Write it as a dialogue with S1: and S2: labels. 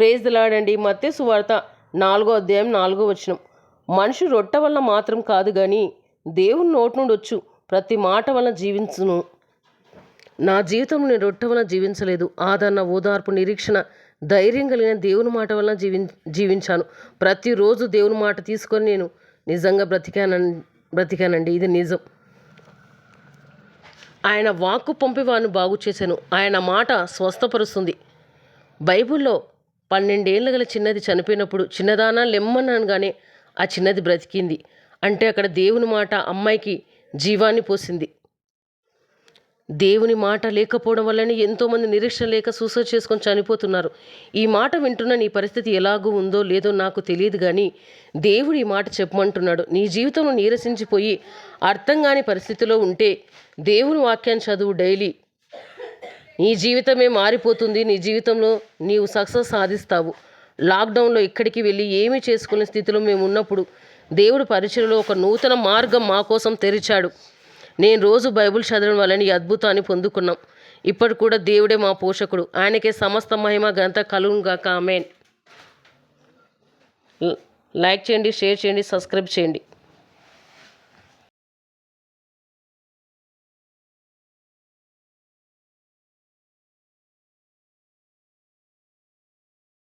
S1: Praise దిలాడండి మత్తే సువార్త నాలుగో అధ్యాయం నాలుగో వచనం. మనిషి రొట్టె వల్ల మాత్రం కాదు కానీ దేవుని నోటి నుండి వచ్చు. ప్రతి మాట వల్ల జీవించును. నా జీవితం నేను రొట్టె వల్ల జీవించలేదు. ఆదరణ ఓదార్పు నిరీక్షణ ధైర్యం కలిగిన దేవుని మాట వల్ల జీవిం జీవించాను. ప్రతిరోజు దేవుని మాట తీసుకొని నేను నిజంగా బ్రతికాన బ్రతికానండి. ఇది నిజం. ఆయన వాక్కు పంపి వారిని బాగు చేశాను. ఆయన మాట స్వస్థపరుస్తుంది. బైబిల్లో పన్నెండేళ్ళ గల చిన్నది చనిపోయినప్పుడు చిన్నదానా లెమ్మనగానే ఆ చిన్నది బ్రతికింది. అంటే అక్కడ దేవుని మాట అమ్మాయికి జీవాన్ని పోసింది. దేవుని మాట లేకపోవడం వల్లనే ఎంతోమంది నిరీక్షణ లేక సూసైడ్ చేసుకొని చనిపోతున్నారు. ఈ మాట వింటున్న నీ పరిస్థితి ఎలాగూ ఉందో లేదో నాకు తెలియదు కానీ దేవుడు ఈ మాట చెప్పమంటున్నాడు. నీ జీవితంలో నీరసించిపోయి అర్థం కాని పరిస్థితిలో ఉంటే దేవుని వాక్యాన్ని చదువు డైలీ. నీ జీవితమే మారిపోతుంది నీ జీవితంలో నీవు సక్సెస్ సాధిస్తావు. లాక్డౌన్లో ఎక్కడికి వెళ్ళి ఏమి చేసుకునే స్థితిలో మేము ఉన్నప్పుడు దేవుడు పరిచయలో ఒక నూతన మార్గం మా కోసం తెరిచాడు. నేను రోజు బైబిల్ చదవడం వలన ఈ అద్భుతాన్ని పొందుకున్నాం. ఇప్పటి కూడా దేవుడే మా పోషకుడు. ఆయనకే సమస్త మహిమ గంత కలుగుగా కామెన్ లైక్ చేయండి షేర్ చేయండి సబ్స్క్రైబ్ చేయండి.